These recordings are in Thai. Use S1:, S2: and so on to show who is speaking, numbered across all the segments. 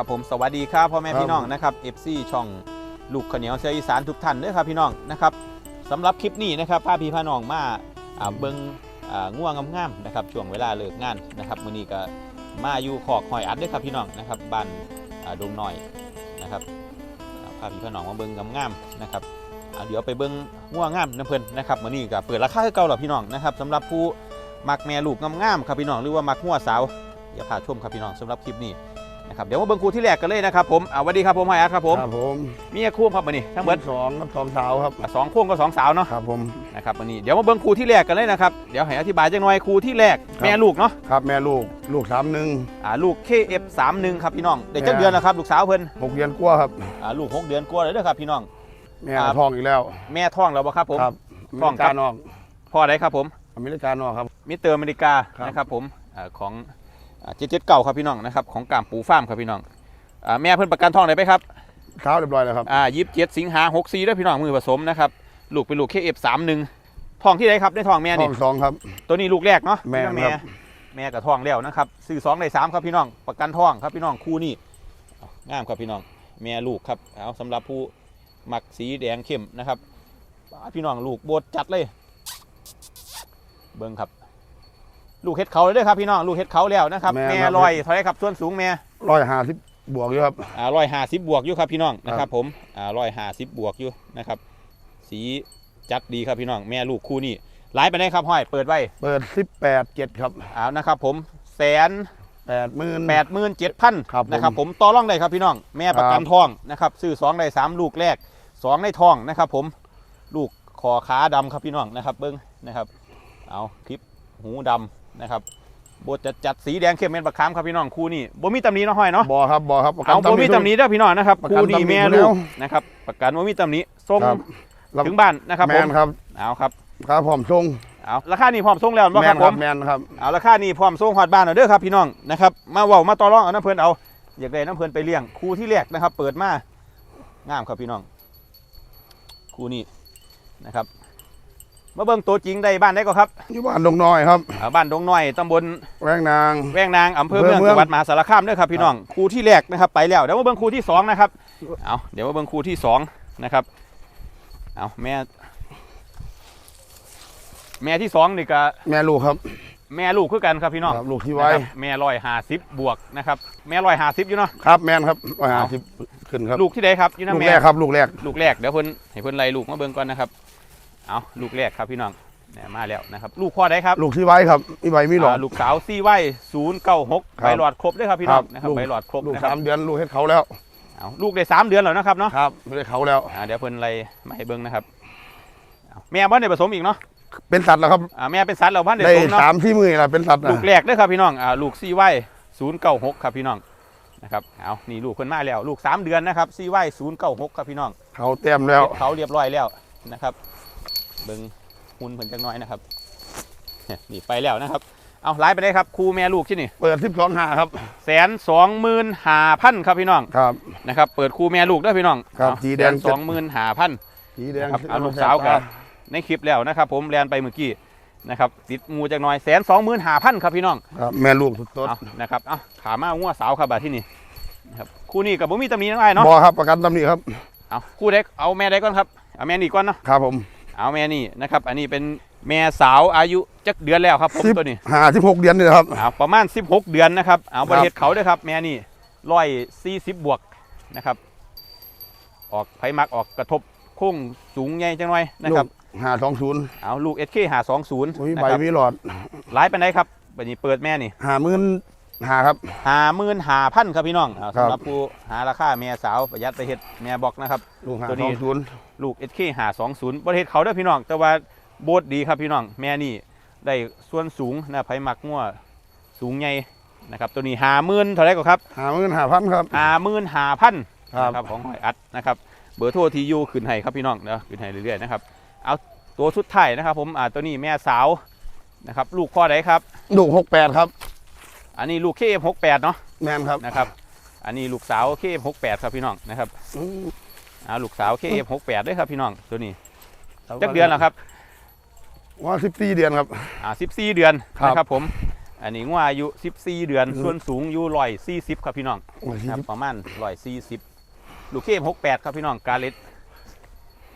S1: ครับผมสวัสดีครับพ่อแม่
S2: ครับ
S1: พี่น้องนะครับ FC ช่องลูกขาวเหนียวเสียอีสานทุกท่านด้วยครับพี่น้องนะครับสำหรับคลิปนี้นะครับพาพี่พาน้องมาอ่าเบิงอ่าง่วงงามๆนะครับช่วงเวลาเลิกงานนะครับมื้อนี้ก็มาอยู่ขอกหอยอัดด้วยครับพี่น้องนะครับบ้านอ่าดงน้อยนะครับอ่าพาพี่พาน้องมาเบิงงามๆนะครับอ่าเดี๋ยวไปเบิงง่วงงามน้ำเพลินนะครับมื้อนี้ก็เปิดราคาให้เก่าหรอพี่น้องนะครับสำหรับผู้มักแม่ลูกงามๆครับพี่น้องหรือว่ามักง่วสาวอย่าพลาดชมครับพี่น้องสำหรับคลิปนี้ นะครับเดี๋ยวมาเบิ่งครูที่แรกกันเลยนะครับผมอ่าสวัสดีครับผมไฮอาร์ตครับผม
S2: ครับผม
S1: มีคู่ครับวันนี้ทั้งหมด
S2: สองครับสองสาวครับ
S1: อะสองคู่ก็สองสาวเนาะ
S2: ครับผม
S1: นะครับวันนี้เดี๋ยวมาเบิ่งครูที่แรกกันเลยนะครับเดี๋ยวให้อธิบายจังหน่อยครูที่แรก
S2: ครับ
S1: แม่ลูกเนาะ
S2: ครับแม่ลูกลูกสามหนึ่ง
S1: อ่าลูก KF31 ครับพี่น้องเด็กจัก
S2: แม่
S1: เดือนแล้วครับลูกสาวเพิ่น
S2: หกเดือนกว่าครับ
S1: อ่าลูกหกเดือนกว่าเลยเด้อครับพี่น้อง
S2: แม่
S1: ครับ
S2: ท้องอีกแล้ว
S1: แม่ท้องแล้วบ่ครับผม
S2: ครับอ
S1: ท้
S2: เม
S1: อง
S2: ริ
S1: ครั
S2: กา
S1: บ
S2: นอก
S1: พ่อใดครับผม
S2: อเมริกานอกครับ
S1: มิสเตอร์อเมริกา
S2: ครับ
S1: นะครับผมอ่าของ เจ็ดเจ็ดเก่าครับพี่น้องนะครับของกามปูฟาร์มครับพี่น้องอ่าแม่เพิ่นประกันท้องได้ไหมครับ
S2: เท้าเรียบร้อยแล้วครับ
S1: อ่ายี่สิบเจ็ดสิงหาหกสี่ด้วยพี่น้องมือผสมนะครับลูกเป็นลูก KF31 ท้องที่ไหนครับในท้องแม่
S2: ท้
S1: นี่
S2: องสองครับ
S1: ตัวนี้ลูกแรกเนาะ
S2: แม่
S1: พี่น้อง
S2: ครับ
S1: แม่กับท้องแล้วนะครับซื้อสองในสามครับพี่น้องประกันท้องครับพี่น้องคู่นี้เอางามครับพี่น้องแม่ลูกครับเอาสำหรับผู้มักสีแดงเข้มนะครับพี่น้องลูกโบดจัดเลย เบิ้งครับ ลูกเฮ็ดเขาเลยเด้อครับพี่น้องลูกเฮ็ดเขาแล้วนะครับแม่ลอยเท่าไหรครับส่วนสูงแม่
S2: ร้อยห้าสิบบวกอยู่ครับ
S1: อ่าร้อยห้าสิบบวกอยู่ครับพี่น้องนะค
S2: ครั
S1: รับบผมอ่าร้อยห้าสิบบวกอยู่นะครับ สีจัดดีครับพี่น้องแม่ลูกคู่นี้ไลฟ์ไปได้ครับห้อยเปิดไว้
S2: เปิดสิบแปดเจ็ดครับ
S1: เอานะครับ ผมแสน
S2: แปดหมื่น
S1: แปดหมื่นเจ็ดพัน
S2: ครับผม
S1: นะครับผมต่อรองได้ครับพี่น้องแม่ประกัน
S2: ครับ
S1: ทองนะครับซื้อสองได้สามลูกแรกสองในทองนะครับ ผมลูกคอขาดำครับพี่น้องนะครับ เบิ้งนะครับ เอาคลิปหูดำ นะครับบดจัดจัดสีแดงเข้มเป็นประคามครับพี่น้องคู่นี้บ่มีตำหนิเนาะห้อยเนาะ
S2: บอครับบอครับประกัน
S1: เอาบ่มีตำหนิเด้อพี่น้องนะครับ
S2: ประกัน
S1: คู่นี้
S2: ตำหนิ
S1: แม่
S2: อยู่แล้
S1: ลู
S2: ว
S1: กนะครับประกันบ่มีตำหนิส่ง
S2: ครับ
S1: ถึงบ้านนะครับ
S2: แม
S1: ผม
S2: นครับ
S1: เอาครับ
S2: ครับผมทรง
S1: เอาราคานี้พร้อมส่งแล้วบ่
S2: แม
S1: ครั
S2: น
S1: บ
S2: ค
S1: ผ
S2: รับ
S1: ม
S2: แมนครับ
S1: เอาราคานี้พร้อมส่งฮอดบ้านเอาเด้อครับพี่น้องนะครับมาเว้ามาต่อรองเอาน้ำเพิ่นเอาอยากได้น้ำเพิ่นไปเลี้ยงคู่ที่แรกนะครับ เปิดมางามครับพี่น้องคู่นี้นะครับ มาเบิ่งตัวจริงได้บ้านได้ก็ครับ
S2: อยู่บ้านดงน้อยครับ
S1: อ่าบ้านดงน้อยตำบล
S2: แวงนาง
S1: แวงนางอำเภอเมือง
S2: อำเภอเมือง
S1: จังหวัดมหาสารคามเด้อครับพี่น้องคู่ที่แรกนะครับไปแล้วเดี๋ยวมาเบิ่งคู่ที่สองนะครับเอาเดี๋ยวมาเบิ่งคู่ที่สองนะครับเอาแม่ แม่ที่สองนี่ก็
S2: แม่ลูกครับ
S1: แม่ลูกคือกันครับพี่น้อง
S2: ครับลูกที่ไว้
S1: นะครับแม่ร้อยห้าสิบบวกนะครับแม่ร้อยห้าสิบอยู่เนาะ
S2: ครับแมนครับร้อยห้าสิบขึ้นครับ
S1: ลูกที่ใดครับอยู่
S2: ลู
S1: นะ
S2: ก
S1: แม่
S2: แรกครับลูกแรก
S1: ลูกแรกเดี๋ยวเพิ่นให้เพิ่นไล่ลูกมาเบิ่งก่อนนะครับ เอาลูกแรกครับพี่น้องเนี่ยมาแล้วนะครับ ลูกพ่อใดครับ
S2: ลูกที่ไว้ครับมีใบมีหลอดา
S1: ลูกสาวซีไว้ศูนย์เก้าหก
S2: ครับ
S1: ใบหลอดครบด้วยครับพี่น้อง
S2: ครับ
S1: นะครับ
S2: ลูก
S1: ใบหลอดครบ
S2: ลูก
S1: นะครั
S2: สา
S1: บ
S2: มเดือนลูกเฮ็ดเขาแล้ว
S1: เอาลูกได้สามเดือนแล้วนะครับเนาะ
S2: ครับเฮ็ดเขาแล้ว
S1: อ่าเดี๋ยวเพิ่นไล่มาให้เบิ่งนะครับเอาแม่บ้านได้ผสมอีกเนาะ
S2: เป็นสัตว์แล้วครับ
S1: อ่าแม่เป็นสัตว์แล้วบ้านได้
S2: ได้
S1: ผสมเนาะ
S2: สามที่มือละเป็นสัตว์
S1: ลู
S2: นะ
S1: กแรกเด้อครับพี่น้องอ่าลูกซีไว้ศูนย์เก้าหกครับพี่น้องนะครับเอานี่ลูกเพิ่นมาแล้ว ลูกสามเดือนนะครับซีไว้ศูนย์เก้าหกครับพี่น้อง
S2: เขาเต็มแล้ว
S1: เก็บเขาเรียบร้อยแล้วนะครับ เบิ่งหุ่นเพิ่นจังน้อยนะครับเนี่ยนี่ไปแล้วนะครับ เอาไลฟ์ไปได้ครับครูแม่ลูกที่นี่
S2: เปิดสิบสองหาครับ
S1: แสนสองหมื่นหาพันครับพี่น้อง
S2: ครับ
S1: นะครับ เปิดครูแม่ลูกเด้วยพี่น้อง
S2: ครับสีแดง
S1: สองหมื่นหาพัน
S2: สีแดง
S1: ครับเอาลูกสาวกันในคลิปแล้วนะครับ ผมแลนไปเมื่อกี้นะครับติดงูจากหน้อยแสนสองหมื่นหาพันครับพี่น้อง
S2: ครับแม่ลูกสุด
S1: เอานะครับเอาขามางัวสาวครับบาดที่นี่นะครับคู่นี้กับบ่มีตำหนิน้องไอ้าย
S2: ๆ
S1: เนาะ
S2: บอครับประกันตำหนิครับ
S1: เอาคู่เด็กเอาแม่ใดก่อนครับเอาแม่นี่ก่อนเนาะ
S2: ครับผม
S1: เอาแม่นี่นะครับอันนี้เป็นแม่สาวอายุจักเดือนแล้วครับผม
S2: สิบ
S1: ตัวนี้
S2: หาสิบหกเดือนนี่ครับ
S1: เอาประมาณ 16 เดือนนะครับเอา
S2: ครับ
S1: ประเทศเขาด้วยครับ แม่นี่ร้อยสี่สิบบวกนะครับ ออกไผมักออกกระทบโค้งสูงใหญ่จังหน่อยนะครับ
S2: หาสองศูนย์
S1: เอาลูก SK หาสองศูนย์
S2: มี
S1: นะ
S2: ใบ
S1: ครับ
S2: มีหลอด
S1: หลายไปไหนใดครับวันนี้เปิดแม่นี่
S2: หาหมื่น หาครับ
S1: หาหมื่นหาพันครับพี่น้องเอา
S2: ครับ
S1: สำหรับผู้หาราคาแม่สาวประหยัดไปเฮ็ดแม่บอกนะครับ
S2: ลูกหา
S1: ตัว
S2: ส
S1: นี้
S2: องศูนย์
S1: ลูก SK หาสองศูนย์ประเทศเขาเด้วยพี่น้อง แต่ว่าโบดดีครับพี่น้อง แม่นี่ได้ส่วนสูงนะไผมักงัวสูงใหญ่นะครับ ตัวนี้หาหมื่นเท่าไหรก็ครับ
S2: หาหมื่นหาพันครับ
S1: หาหมื่นหาพัน
S2: ครับ
S1: นะครับของหอยอัดนะครับเบอร์โทรที่อยู่ขึ้นให้ครับพี่น้องเนาะขึ้นให้เรื่อยๆนะครับเอาตัวสุดท้ายนะครับ ผมอ่าตัวนี้แม่สาวนะครับลูกพ่อใดครับ
S2: ลูกหกแปดครับ
S1: อันนี้ลูกเคฟหกแปดเนาะ
S2: แมนครับ
S1: นะครับ อันนี้ลูกสาวเคฟหกแปดครับพี่น้องนะครับ
S2: อืม
S1: อ่าลูกสาวเคฟหกแปดด้วยครับพี่น้องตัวนี้จักเดือนแล้วครับ
S2: ว่าสิบสี่เดือนครับ
S1: อ่าสิบสี่เดือน
S2: ครับ
S1: นะครับผม อันนี้งัวอายุ14เดือน
S2: อืม
S1: ส่วนสูงอยู่140ครับพี่น้องครับประมาณ140ลูกเข้ม68ครับพี่น้องกาเล็ด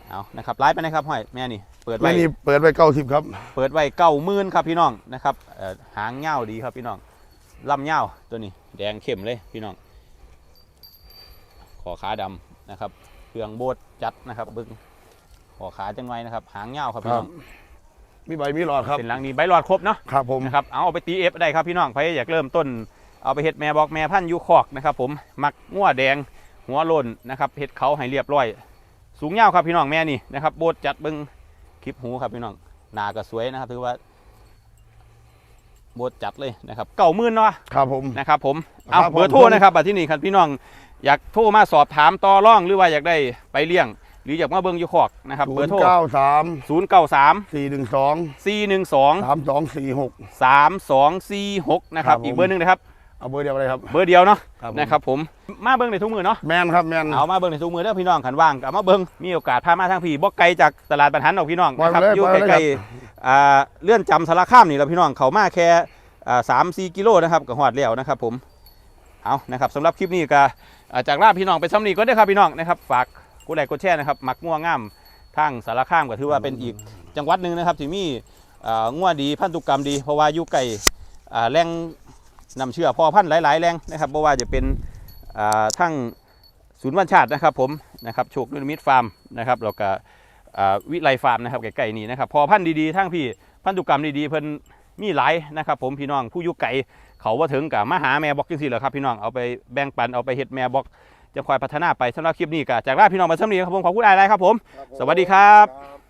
S1: เอานะครับไลฟ์ไปนะครับห้อยแม่นี่เปิด
S2: แม่
S1: ไว้
S2: นี่เปิดไว้เก้าสิบครับ
S1: เปิดไว้เก้าหมื่นครับพี่น้องนะครับเอ่อหางเง่าวดีครับพี่น้อง ลำเง่าวตัวนี้ แดงเข้มเลยพี่น้อง ขอขาดำนะครับเครื่องโบดจัดนะครับเบึงขอขาจังไว้นะครับ หางเง่าวครับพี่น้อง
S2: มีใบมีหลอดครับ
S1: เป็นหลังนี้ใบหลอดครบเนาะ
S2: ครับผม
S1: นะครับเอาไปตีเอฟได้ครับพี่น้องใครอยากเริ่มต้นเอาไปเห็ดแม่บอกแม่พันธุ์อยูคอกนะครับผมมักงัวแดงหัวโลนนะครับเห็ดเขาให้เรียบร้อย สูงยาวครับพี่น้องแม่นี่นะครับโบดจัดเบิ้งคลิปหูครับพี่น้องหนาก็สวยนะครับถือว่าโบดจัดเลยนะครับเก่ามื่นเนาะ
S2: ครับผม
S1: นะครับผมเอา
S2: ครับผม
S1: เบอร์โทรนะครับบัดที่นี่ครับพี่น้องอยากโทรมาสอบถามต่อร่องหรือว่าอยากได้ไปเลี้ยง หรืออยากมาเบิ้งอยูคอกนะครับ
S2: ศู
S1: เบอนร์
S2: ย์
S1: โทร
S2: เก้าสาม
S1: ศูนย์เก้าสาม
S2: สี่หนึ่งสอง
S1: สี่หนึ่งสอง
S2: สามสองสี่หก
S1: สามสองสี่หกนะครับ
S2: ครับผม
S1: อีกเบอร์หนึ่งนะครับ
S2: เอาเบอร์เดียวเลยครับ
S1: เบอร์เดียวเนาะ
S2: ครับผม
S1: นะครับผมมาเบิ้งในทุกมือเนาะ
S2: แมนครับแมน
S1: เอามาเบิ้งในทุกมือเด้อพี่น้องขันว่างกับมาเบิ้งมีโอกาสพามาทางพี่บ่ไกลจากตลาดบรรทันออกพี่น้อง
S2: ปล่อย
S1: นะครับ
S2: มาเลย
S1: อยู่
S2: ปล่อยมาเลย
S1: ใกล้ๆอ่า เลื่อนจำสารคามนี่แหละพี่น้องเขามาแค่สามสี่กิโลนะครับกับหอดแล้วนะครับผมเอานะครับสำหรับคลิปนี้ก็จากลาพี่น้องไปซ้ำนี้ก็ได้ครับพี่น้องนะครับฝากกดไลค์กดแชร์นะครับมักง่วงงามทางสารคามก็ถือว่าเป็นอีกจังหวัดหนึ่งนะครับที่มีง่วดีพันธุกรรมดีเพราะว่าอยู่ไก่แหล่งนำเชื่อพอพันธุ์หลายๆแหล่งนะครับเพราะว่าจะเป็นทั้งศูนย์วันชาตินะครับผมนะครับโชคนิมิตฟาร์มนะครับแล้วก็ วิไลฟาร์มนะครับใกล้ๆนี่นะครับพอพันธุ์ดีๆทั้งพี่พันธุกรรมดีๆเพิ่นมีหลายนะครับผมพี่น้องผู้อยุไก่เขาว่าถึงกับมาหาแม่บอกจังซี่แหละครับพี่น้องเอาไปแบ่งปันเอาไปเฮ็ดแม่บอกจะคอยพัฒนาไปสำหรับคลิปนี้ก็จากลาพี่น้องมาสำนีครับผมขอบคุณอะไรครับผม สวัสดีครับ
S2: ครับ